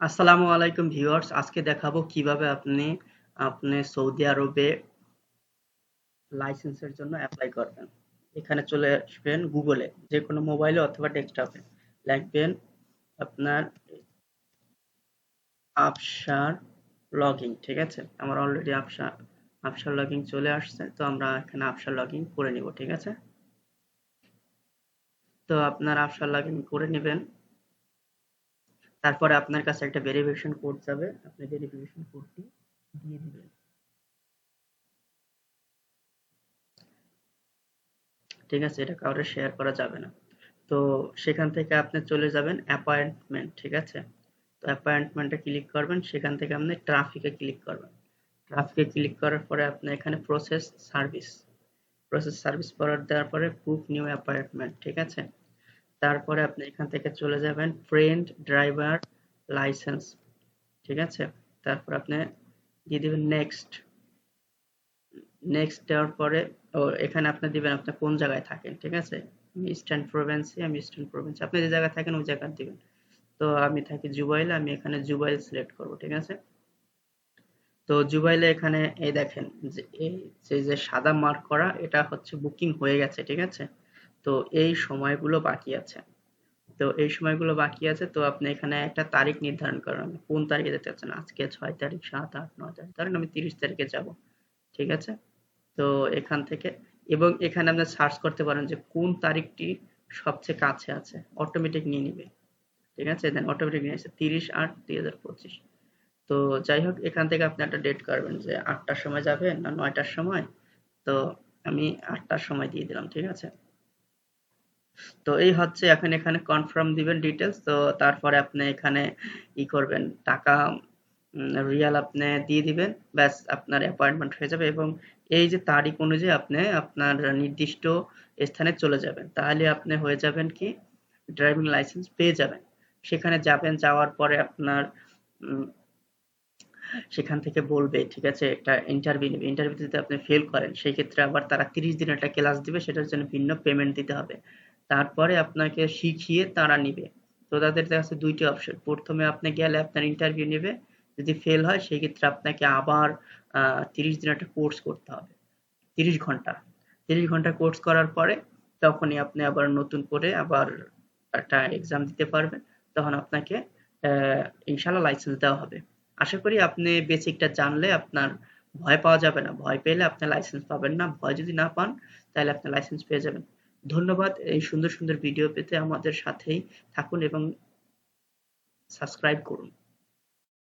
আসসালামু আলাইকুম ভিউয়ার্স, আজকে দেখাবো কীভাবে আপনি আপনি সৌদি আরবে লাইসেন্সের জন্য অ্যাপ্লাই করবেন। এখানে চলে আসবেন গুগলে যে কোনো মোবাইলে অথবা ডেস্কটপে লিখবেন আপনার আপসার লগইন ঠিক আছে? আমার অলরেডি আপসার আপসার লগইন চলে আসছে, তো আমরা এখানে আপসার লগইন করে নিব, ঠিক আছে? তো আপনার আপসার লগইন করে নেবেন। তারপরে আপনার কাছে একটা ভেরিফিকেশন কোড যাবে। আপনি ভেরিফিকেশন কোডটি দিয়ে দিবেন। ঠিক আছে, এটা কাউরে শেয়ার করা যাবে না। তো সেখান থেকে আপনি চলে যাবেন অ্যাপয়েন্টমেন্ট ঠিক আছে? তো অ্যাপয়েন্টমেন্টে ক্লিক করবেন, সেখান থেকে আপনি ট্রাফিকে ক্লিক করবেন। ট্রাফিকে ক্লিক করার পরে আপনি এখানে প্রসেস সার্ভিস প্রসেস সার্ভিস করার দেওয়ার পরে বুক নিউ অ্যাপয়েন্টমেন্ট ঠিক আছে? তারপরে আপনি এখান থেকে চলে যাবেন ফ্রেন্ড ড্রাইভার লাইসেন্স ঠিক আছে? তারপর আপনি দিয়ে দেবেন নেক্সট নেক্সট দেওয়ার পরে, ও, এখানে আপনি দিবেন আপনি কোন জায়গায় থাকেন, ঠিক আছে? আমি ইস্টার্ন প্রভিন্সে আমি ইস্টার্ন প্রভিন্সে আপনি যে জায়গায় থাকেন ওই জায়গায় দিবেন। তো আমি থাকি জুবাইলে আমি এখানে জুবাইল সিলেক্ট করব, ঠিক আছে? তো জুবাইলে এখানে এই দেখেন যে, এই যে সাদা মার্ক করা, এটা হচ্ছে বুকিং হয়ে গেছে, ঠিক আছে? তো এই সময়গুলো বাকি আছে। তো এই সময়গুলো বাকি আছে, তো আপনি এখানে একটা তারিখ নির্ধারণ করেন। কোন তারিখে যেতে চাচ্ছেন? আজকে ছয় তারিখ, সাত আট নয় তারিখ। ধরেন আমি তিরিশ তারিখে যাব, ঠিক আছে? তো এখান থেকে, এবং এখানে আপনি সার্চ করতে পারেন যে কোন তারিখটি সবচেয়ে কাছে আছে। অটোমেটিক নিয়ে নিবে, ঠিক আছে? দেন অটোমেটিক নিয়ে আসে তিরিশ আট দুই হাজার পঁচিশ। তো যাই হোক, এখান থেকে আপনি একটা ডেট করবেন যে আটটার সময় যাবেন না নয়টার সময়? তো আমি আটটার সময় দিয়ে দিলাম, ঠিক আছে? তো এই হচ্ছে এখন এখানে কনফার্ম দিবেন ডিটেলস তো তারপরে আপনি এখানে ই করবেন, টাকা রিয়াল আপনি দিয়ে দিবেন, ব্যাস আপনার অ্যাপয়েন্টমেন্ট হয়ে যাবে এবং এই যে তারিখ অনুযায়ী আপনি আপনার নির্দিষ্ট স্থানে চলে যাবেন, তাহলে আপনি হয়ে যাবেন কি? ড্রাইভিং লাইসেন্স পেয়ে যাবেন, সেখানে যাবেন, যাওয়ার পরে আপনার সেখান থেকে বলবে, ঠিক আছে, একটা ইন্টারভিউ নেবে ইন্টারভিউ যদি আপনি ফেল করেন, সেই ক্ষেত্রে আবার তারা তিরিশ দিন একটা ক্লাস দিবে, সেটার জন্য ভিন্ন পেমেন্ট দিতে হবে। তারপরে আপনাকে শিখিয়ে তারা নিবে। তো তাদের কাছে দুইটি অপশন প্রথমে আপনি গেলে আপনার ইন্টারভিউ নেবে। যদি ফেল হয় সেই ক্ষেত্রে আপনাকে আবার তিরিশ দিন একটা কোর্স করতে হবে। তিরিশ ঘণ্টা। তিরিশ ঘণ্টা কোর্স করার পরে তখনই আপনি আবার নতুন করে আবার একটা এক্সাম দিতে পারবেন। তখন আপনাকে ইনশাল্লাহ লাইসেন্স দেওয়া হবে। আশা করি আপনি বেসিকটা জানলে আপনার ভয় পাওয়া যাবে না। ভয় পেলে আপনি লাইসেন্স পাবেন না। ভয় যদি না পান, তাহলে আপনি লাইসেন্স পেয়ে যাবেন। ধন্যবাদ এই সুন্দর সুন্দর ভিডিও পেতে আমাদের সাথেই থাকুন এবং সাবস্ক্রাইব করুন।